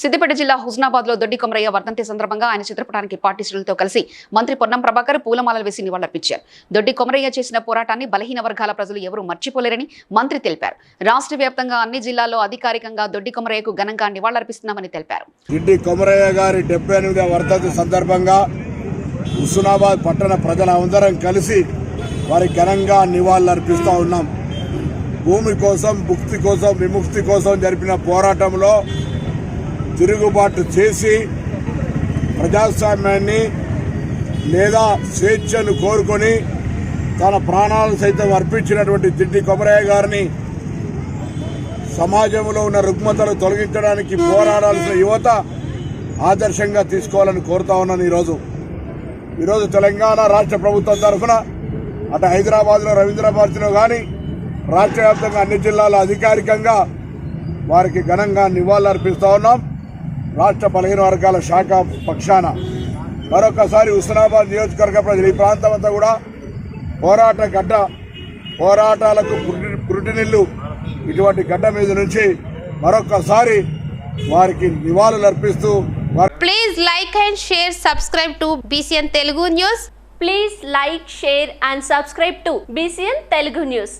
సిద్దిపేట జిల్లా హుస్నాబాద్లో దొడ్డి కొమరయ్య వర్ధంతి సందర్భంగా ఆయన చిత్రపటానికి పార్టీ శ్రేణులతో కలిసి మంత్రి పొన్నం ప్రభాకర్ పూలమాలలు వేసి నివాళులర్పించారు. దొడ్డి కొమరయ్య చేసిన పోరాటాన్ని బలహీన వర్గాల ప్రజలు ఎవరూ మర్చిపోలేరని మంత్రి తెలిపారు. రాష్ట్ర వ్యాప్తంగా అన్ని జిల్లాల్లో అధికారికంగా దొడ్డి కొమరయ్యకు ఘనంగా నివాళులర్పిస్తున్నామని తెలిపారు. కొమరయ్య గారి డెబ్బై ఎనిమిదవ వర్ధంతి సందర్భంగా హుస్నాబాద్ పట్టణ ప్రజలందరం కలిసి వారి ఘనంగా నివాళులర్పిస్తూ ఉన్నాం. భూమి కోసం భుక్తి కోసం విముక్తి కోసం జరిపిన పోరాటంలో తిరుగుబాటు చేసి ప్రజాస్వామ్యాన్ని లేదా స్వేచ్ఛను కోరుకొని తన ప్రాణాలను సైతం అర్పించినటువంటి తిడ్డి కొమరయ్య గారిని సమాజంలో ఉన్న రుగ్మతలు తొలగించడానికి పోరాడాల్సిన యువత ఆదర్శంగా తీసుకోవాలని కోరుతా ఉన్నాను ఈరోజు. ఈరోజు తెలంగాణ రాష్ట్ర ప్రభుత్వం తరఫున అటు హైదరాబాద్లో రవీంద్ర భారతిలో కానీ రాష్ట్ర వ్యాప్తంగా అన్ని జిల్లాల అధికారికంగా వారికి ఘనంగా నివాళులర్పిస్తా ఉన్నాం. రాష్ట్ర బలహీన వర్గాల శాఖ పక్షాన మరొకసారి హుస్నాబాద్ నియోజకవర్గ ప్రజలు ఈ ప్రాంతం అంతా కూడా పోరాట గడ్డ పోరాటాలకు పురిటి ఇటువంటి గడ్డ మీద నుంచి మరొకసారి వారికి నివాళులు అర్పిస్తూ please like and share subscribe to BCN Telugu news please like share and subscribe to BCN Telugu news